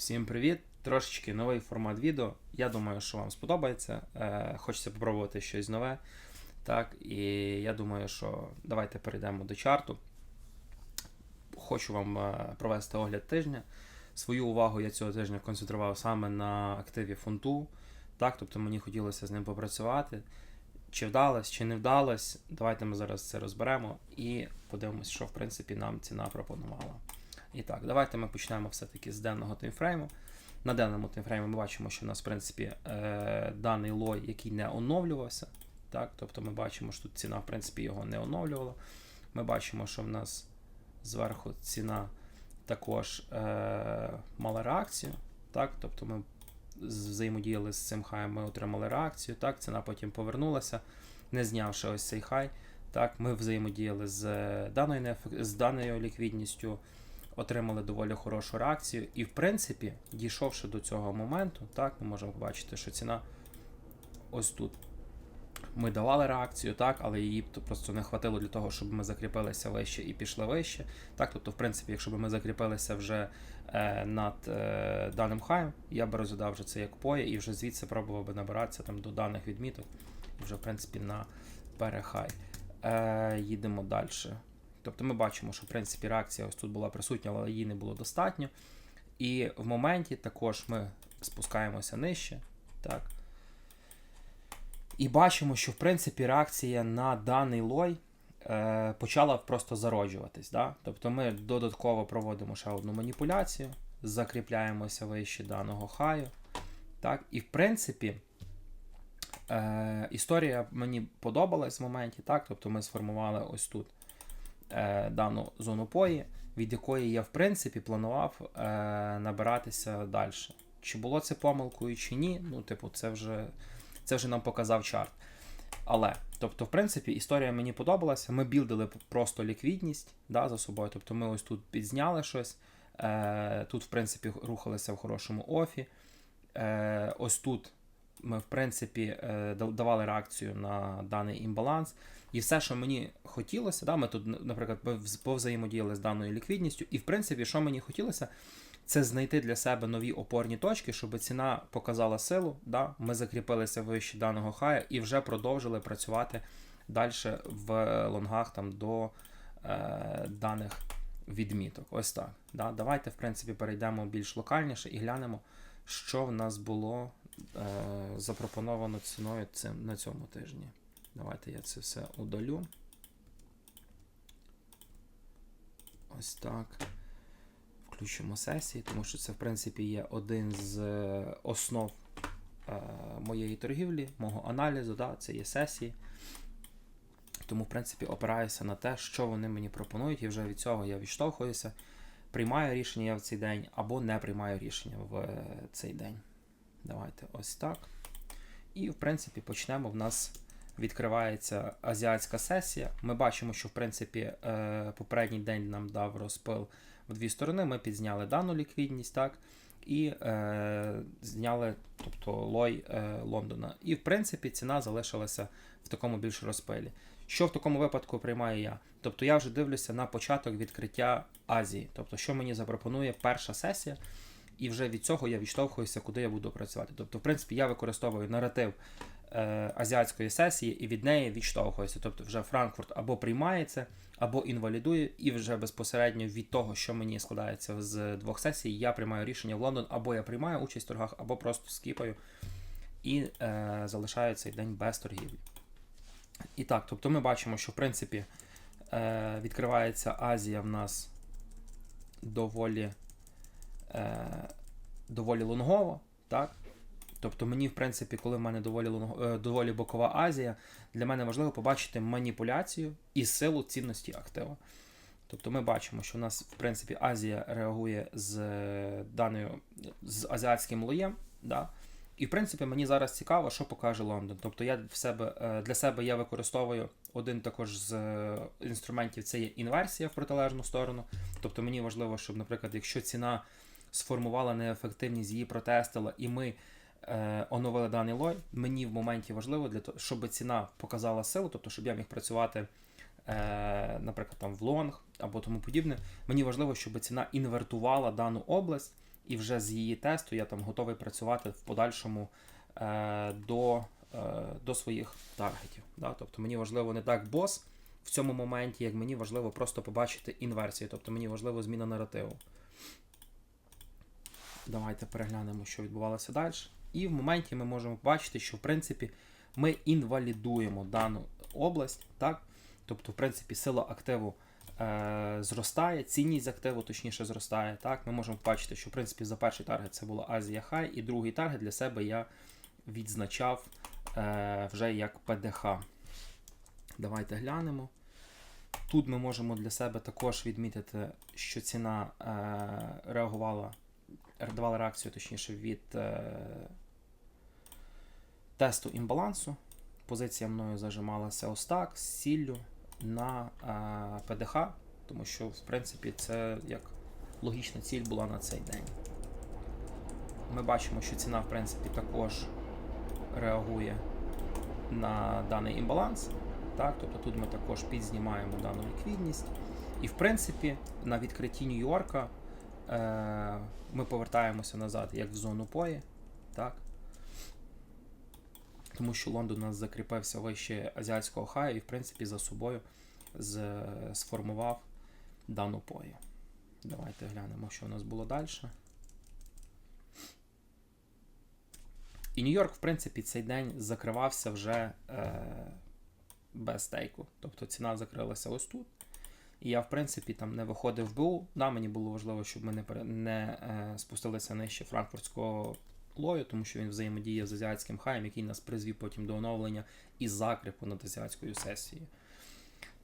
Всім привіт! Трошечки новий формат відео. Я думаю, що вам сподобається. Е, хочеться спробувати щось нове. Так, і я думаю, що давайте перейдемо до чарту. Хочу вам е, провести огляд тижня. Свою увагу я цього тижня концентрував саме на активі фунту. Так, тобто мені хотілося з ним попрацювати. Чи вдалось, чи не вдалось. Давайте ми зараз це розберемо і подивимось, що в принципі нам ціна пропонувала. І так, давайте ми почнемо все-таки з денного таймфрейму. На денному таймфреймі ми бачимо, що в нас, в принципі, е, даний лой, який не оновлювався. Так? Тобто ми бачимо, що тут ціна, в принципі, його не оновлювала. Ми бачимо, що в нас зверху ціна також е, мала реакцію. Так? Тобто ми взаємодіяли з цим хаєм, ми отримали реакцію. Так? Ціна потім повернулася, не знявши ось цей хай. Так? Ми взаємодіяли з е, даною, неефек- з даною ліквідністю отримали доволі хорошу реакцію. І, в принципі, дійшовши до цього моменту, так, ми можемо побачити, що ціна ось тут. Ми давали реакцію, так, але її просто не хватило для того, щоб ми закріпилися вище і пішли вище. Так, тобто, в принципі, якщо б ми закріпилися вже е, над е, даним хаєм, я би розглядав вже це як поє і вже звідси пробував би набиратися там до даних відміток вже, в принципі, на перехай. Е, їдемо далі. Тобто ми бачимо, що в принципі реакція ось тут була присутня, але її не було достатньо. І в моменті також ми спускаємося нижче. Так. І бачимо, що в принципі реакція на даний лой е, почала просто зароджуватись. Да? Тобто ми додатково проводимо ще одну маніпуляцію, закріпляємося вище даного хаю. Так? І в принципі. Е, історія мені подобалась в моменті, так? Тобто ми сформували ось тут е, дану зону пої, від якої я, в принципі, планував е, набиратися далі. Чи було це помилкою, чи ні, ну, типу, це вже, це вже нам показав чарт. Але, тобто, в принципі, історія мені подобалася. Ми білдили просто ліквідність да, за собою. Тобто ми ось тут підзняли щось. Е, тут, в принципі, рухалися в хорошому офі. Е, ось тут ми, в принципі, е, давали реакцію на даний імбаланс. І все, що мені хотілося, да, ми тут, наприклад, повзаємодіяли з даною ліквідністю. І, в принципі, що мені хотілося, це знайти для себе нові опорні точки, щоб ціна показала силу. Да, ми закріпилися вище даного хая і вже продовжили працювати далі в лонгах там, до е, даних відміток. Ось так. Да. Давайте, в принципі, перейдемо більш локальніше і глянемо, що в нас було е, запропоновано ціною цим, на цьому тижні. Давайте я це все удалю. Ось так. Включимо сесії, тому що це, в принципі, є один з е, основ е, моєї торгівлі, мого аналізу. Да? Це є сесії. Тому, в принципі, опираюся на те, що вони мені пропонують, і вже від цього я відштовхуюся. Приймаю рішення я в цей день або не приймаю рішення в е, цей день. Давайте ось так. І, в принципі, почнемо. В нас відкривається азіатська сесія. Ми бачимо, що в принципі е, попередній день нам дав розпил в дві сторони. Ми підзняли дану ліквідність, так, і е, зняли тобто, лой е, Лондона. І, в принципі, ціна залишилася в такому більш розпилі. Що в такому випадку приймаю я? Тобто я вже дивлюся на початок відкриття Азії. Тобто, що мені запропонує перша сесія, і вже від цього я відштовхуюся, куди я буду працювати. Тобто, в принципі, я використовую наратив е, азіатської сесії і від неї відштовхуюся. Тобто, вже Франкфурт або приймається, або інвалідує, і вже безпосередньо від того, що мені складається з двох сесій, я приймаю рішення в Лондон, або я приймаю участь в торгах, або просто скіпаю і е, залишаю цей день без торгівлі. І так, тобто ми бачимо, що в принципі е, відкривається Азія в нас доволі, е, доволі лонгово, так? Тобто мені, в принципі, коли в мене доволі, е, доволі бокова Азія, для мене важливо побачити маніпуляцію і силу цінності актива. Тобто ми бачимо, що у нас, в принципі, Азія реагує з е, даною з азіатським лоєм. Да? І, в принципі, мені зараз цікаво, що покаже Лондон. Тобто я в себе, е, для себе я використовую один також з інструментів це є інверсія в протилежну сторону. Тобто мені важливо, щоб, наприклад, якщо ціна сформувала неефективність, її протестила, і ми е, оновили даний лой, мені в моменті важливо для того, щоб ціна показала силу, тобто щоб я міг працювати, е, наприклад, там в лонг або тому подібне. Мені важливо, щоб ціна інвертувала дану область. і вже з її тесту я там готовий працювати в подальшому е, до, до своїх таргетів. Тобто мені важливо не так бос в цьому моменті, як мені важливо просто побачити інверсію, тобто мені важливо зміна наративу. Давайте переглянемо, що відбувалося далі. І в моменті ми можемо бачити, що в принципі ми інвалідуємо дану область, так? Тобто, в принципі, сила активу е, зростає, цінність активу, точніше, зростає. Так? Ми можемо бачити, що в принципі за перший таргет це була Азія Хай, і другий таргет для себе я відзначав е, вже як ПДХ. Давайте глянемо. Тут ми можемо для себе також відмітити, що ціна е, реагувала, давала реакцію, точніше, від е, тесту імбалансу. Позиція мною зажималася ось так, з сіллю на е, ПДХ, тому що, в принципі, це як логічна ціль була на цей день. Ми бачимо, що ціна, в принципі, також реагує на даний імбаланс. Так? Тобто тут ми також підзнімаємо дану ліквідність. І, в принципі, на відкритті Нью-Йорка е, ми повертаємося назад як в зону пої. Так? Тому що Лондон у нас закріпився вище азіатського хаю і, в принципі, за собою з, сформував дану пою. Давайте глянемо, що у нас було далі. І Нью-Йорк, в принципі, цей день закривався вже е, без стейку. Тобто ціна закрилася ось тут. І я, в принципі, там не виходив в БУ. Да, мені було важливо, щоб ми не, не е, спустилися нижче франкфуртського лою, тому що він взаємодіє з азіатським хаєм, який нас призвів потім до оновлення і закріпу над азіатською сесією.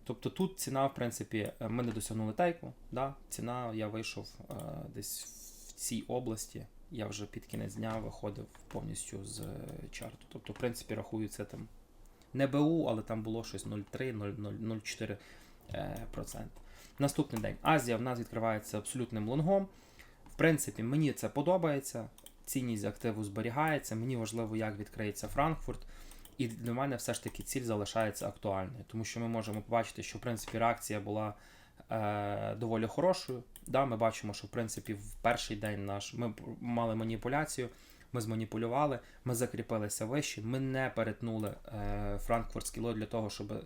Тобто тут ціна, в принципі, е, ми не досягнули тейку. Да? Ціна, я вийшов е, десь в цій області. Я вже під кінець дня виходив повністю з е, чарту. Тобто, в принципі, рахую це там не БУ, але там було щось 0,3-0,04%. е. Наступний день. Азія в нас відкривається абсолютним лонгом. В принципі, мені це подобається. Цінність активу зберігається. Мені важливо, як відкриється Франкфурт. І для мене все ж таки ціль залишається актуальною, тому що ми можемо побачити, що в принципі реакція була е, доволі хорошою. Да, ми бачимо, що в принципі в перший день наш ми мали маніпуляцію, ми зманіпулювали, ми закріпилися вище, ми не перетнули е, франкфуртський лот для того, щоб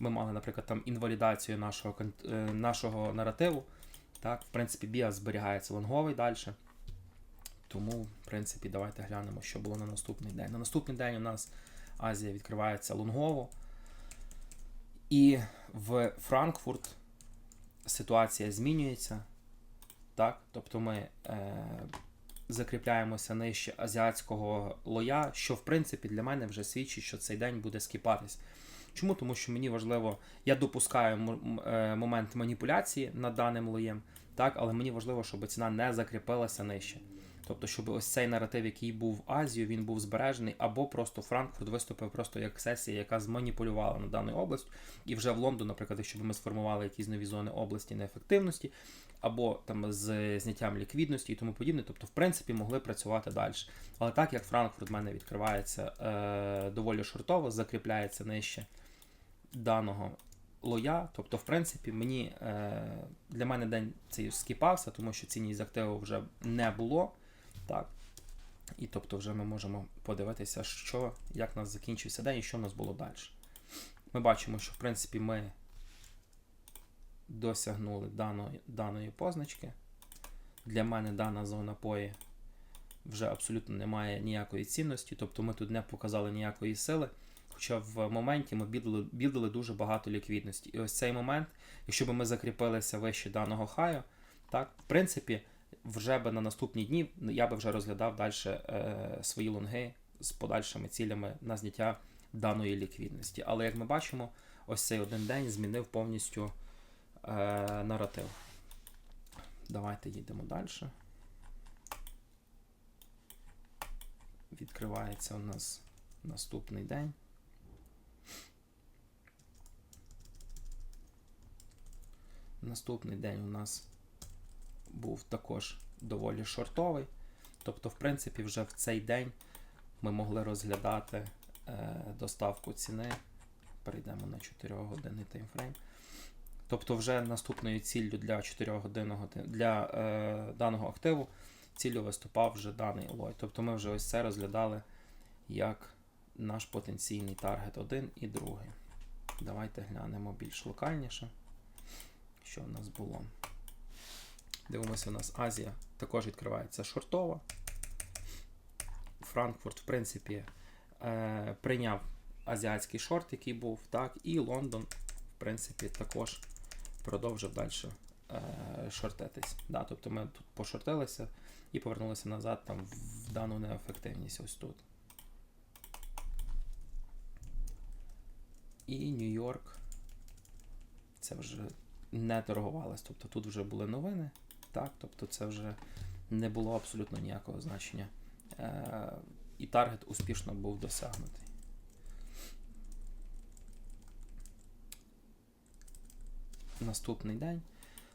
ми мали, наприклад, там інвалідацію нашого, е, нашого наративу. Так, в принципі, біас зберігається лонговий далі. Тому, в принципі, давайте глянемо, що було на наступний день. На наступний день у нас Азія відкривається лонгово. І в Франкфурт ситуація змінюється. Так? Тобто ми е, закріпляємося нижче азіатського лоя, що в принципі для мене вже свідчить, що цей день буде скіпатись. Чому? Тому що мені важливо, я допускаю е, момент маніпуляції над даним лоєм, так, але мені важливо, щоб ціна не закріпилася нижче. Тобто, щоб ось цей наратив, який був в Азію, він був збережений, або просто Франкфурт виступив просто як сесія, яка зманіпулювала на дану область. І вже в Лондон, наприклад, якщо б ми сформували якісь нові зони області неефективності, або там з зняттям ліквідності і тому подібне, тобто, в принципі, могли працювати далі. Але так як Франкфурт в мене відкривається е, доволі шортово, закріпляється нижче даного лоя, тобто, в принципі, мені е, для мене день цей скіпався, тому що цінність активу вже не було. Так. І тобто вже ми можемо подивитися, що, як у нас закінчився день і що в нас було далі. Ми бачимо, що в принципі ми досягнули даної, даної позначки. Для мене дана зона пої вже абсолютно не має ніякої цінності, тобто ми тут не показали ніякої сили. Хоча в моменті ми білдили, білдили дуже багато ліквідності. І ось цей момент, якщо б ми закріпилися вище даного хаю, так, в принципі, вже би на наступні дні я би вже розглядав далі е, свої лонги з подальшими цілями на зняття даної ліквідності. Але як ми бачимо, ось цей один день змінив повністю е, наратив. Давайте їдемо далі. Відкривається у нас наступний день. Наступний день у нас був також доволі шортовий. Тобто, в принципі, вже в цей день ми могли розглядати е, доставку ціни. Перейдемо на 4 годинний таймфрейм. Тобто, вже наступною ціллю для 4 годинного для е, даного активу цілю виступав вже даний лой. Тобто ми вже ось це розглядали як наш потенційний таргет 1 і 2. Давайте глянемо більш локальніше, що в нас було. Дивимося, у нас Азія також відкривається шортова. Франкфурт, в принципі, е, прийняв азіатський шорт, який був, так, і Лондон, в принципі, також продовжив далі е, шортитись. Да, тобто ми тут пошортилися і повернулися назад там, в дану неефективність ось тут. І Нью-Йорк. Це вже не торгувалось. Тобто тут вже були новини. Так, тобто це вже не було абсолютно ніякого значення. Е, і таргет успішно був досягнутий. Наступний день.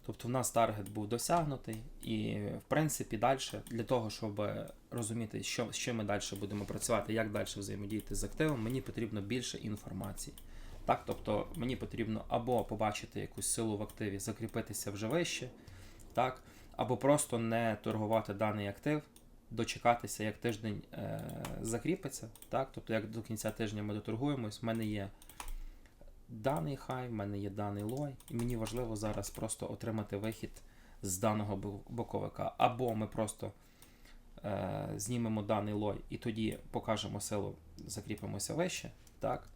Тобто в нас таргет був досягнутий, і в принципі далі для того, щоб розуміти, що, з чим ми далі будемо працювати, як далі взаємодіяти з активом, мені потрібно більше інформації. Так, тобто мені потрібно або побачити якусь силу в активі, закріпитися вже вище, так, або просто не торгувати даний актив, дочекатися, як тиждень е, закріпиться. Так, тобто, як до кінця тижня ми доторгуємось, в мене є даний хай, в мене є даний лой, і мені важливо зараз просто отримати вихід з даного боковика. Або ми просто е, знімемо даний лой і тоді покажемо силу, закріпимося вище, так?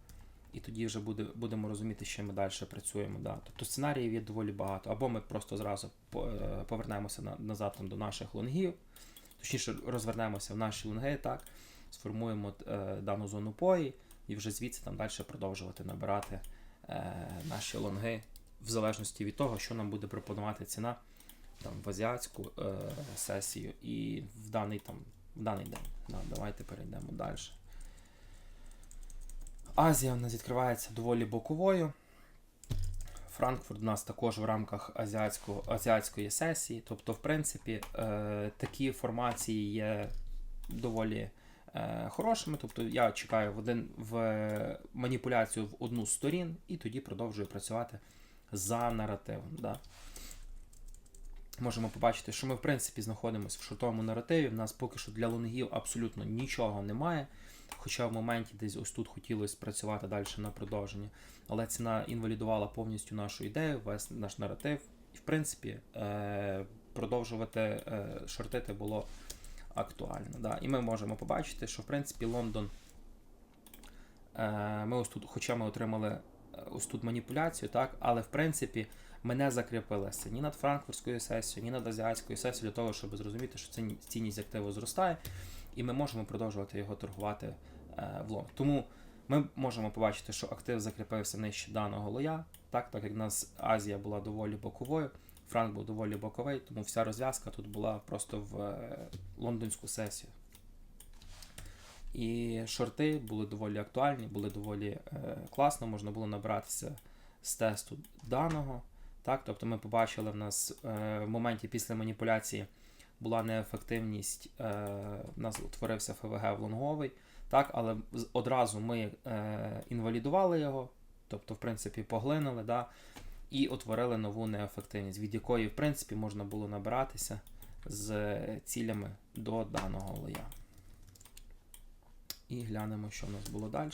І тоді вже буде, будемо розуміти, що ми далі працюємо. Да. Тобто сценаріїв є доволі багато. Або ми просто зразу е, повернемося назад там, до наших лонгів, точніше розвернемося в наші лонги, так, сформуємо е, дану зону пої і вже звідси там далі продовжувати набирати е, наші лонги в залежності від того, що нам буде пропонувати ціна там, в азіатську е, сесію і в даний, там, в даний день. Да, давайте перейдемо далі. Азія в нас відкривається доволі боковою. Франкфурт у нас також в рамках азіатського, азіатської сесії. Тобто, в принципі, е, такі формації є доволі е, хорошими. Тобто я чекаю в один в маніпуляцію в одну з сторін і тоді продовжую працювати за наративом. Да. Можемо побачити, що ми в принципі знаходимося в шортовому наративі. В нас поки що для лонгів абсолютно нічого немає. Хоча в моменті десь ось тут хотілося працювати далі на продовження. Але ціна інвалідувала повністю нашу ідею, весь наш наратив. І в принципі е- продовжувати е- шортити було актуально. Да. І ми можемо побачити, що в принципі Лондон. Е- ми ось тут, хоча ми отримали ось тут маніпуляцію, так, але в принципі ми не закріпилися ні над франкфуртською сесією, ні над азіатською сесією для того, щоб зрозуміти, що цінність активу зростає, і ми можемо продовжувати його торгувати е, в лонг. Тому ми можемо побачити, що актив закріпився нижче даного лоя, так, так як в нас Азія була доволі боковою, Франк був доволі боковий, тому вся розв'язка тут була просто в е, лондонську сесію. І шорти були доволі актуальні, були доволі е, класно, можна було набратися з тесту даного. Так, тобто ми побачили в нас е, в моменті після маніпуляції була неефективність, е, в нас утворився ФВГ в лонговий, так, але одразу ми е, інвалідували його, тобто, в принципі, поглинули, да, і утворили нову неефективність, від якої, в принципі, можна було набиратися з цілями до даного лоя. І глянемо, що в нас було далі.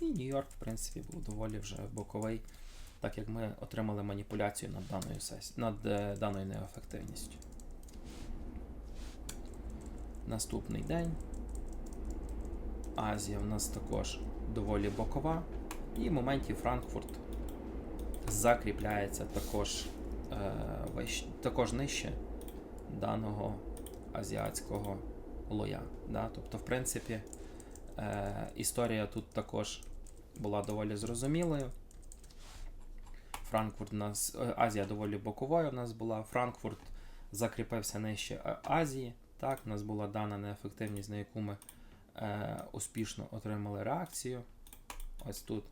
І Нью-Йорк, в принципі, був доволі вже боковий, так як ми отримали маніпуляцію над даною сесі... над е, даною неефективністю. Наступний день. Азія в нас також доволі бокова. І в моменті Франкфурт закріпляється також, е, також нижче даного азіатського лоя. Да? Тобто, в принципі, е, історія тут також була доволі зрозумілою. Франкфурт у нас, е, Азія доволі боковою в нас була. Франкфурт закріпився нижче Азії. Так, у нас була дана неефективність, на яку ми е, успішно отримали реакцію. Ось тут.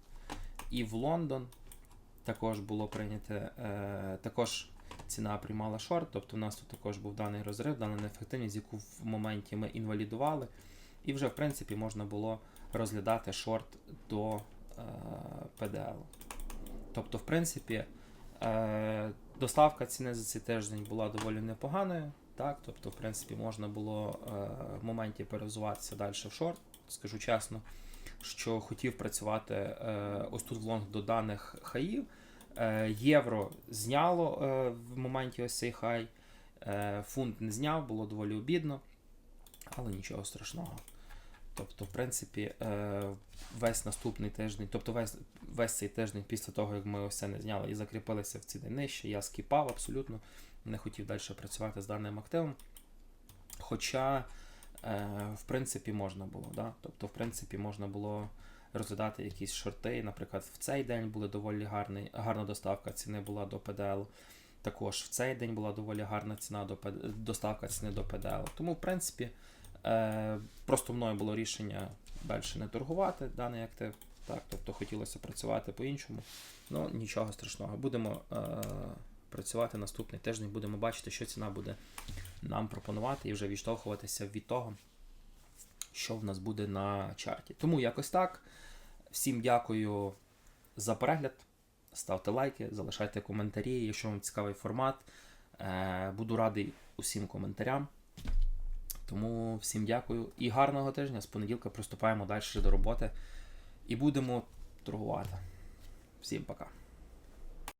І в Лондон також було прийнято, е, також ціна приймала шорт, тобто у нас тут також був даний розрив, дана неефективність, яку в моменті ми інвалідували. І вже, в принципі, можна було розглядати шорт до е, PDL. Тобто, в принципі, е, Доставка ціни за цей тиждень була доволі непоганою. Так, тобто, в принципі, можна було е, в моменті перевзуватися далі в шорт, скажу чесно, що хотів працювати е, ось тут в лонг до даних хаїв. Е, євро зняло е, в моменті ось цей хай. Е, фунт не зняв, було доволі обідно, але нічого страшного. Тобто, в принципі, весь наступний тиждень, тобто весь, весь цей тиждень після того, як ми ось це не зняли і закріпилися в ціни нижче, я скіпав абсолютно, не хотів далі працювати з даним активом. Хоча, в принципі, можна було. Да? Тобто, в принципі, можна було розглядати якісь шорти. Наприклад, в цей день була доволі гарний, гарна доставка ціни була до ПДЛ. Також в цей день була доволі гарна ціна до доставка ціни до ПДЛ. Тому, в принципі, е, просто мною було рішення далі не торгувати даний актив. Так, тобто хотілося працювати по-іншому. Ну, нічого страшного. Будемо е, працювати наступний тиждень, будемо бачити, що ціна буде нам пропонувати, і вже відштовхуватися від того, що в нас буде на чарті. Тому якось так. Всім дякую за перегляд. Ставте лайки, залишайте коментарі, якщо вам цікавий формат. Е, Буду радий усім коментарям. Тому всім дякую і гарного тижня. З понеділка приступаємо далі до роботи і будемо торгувати. Всім пока.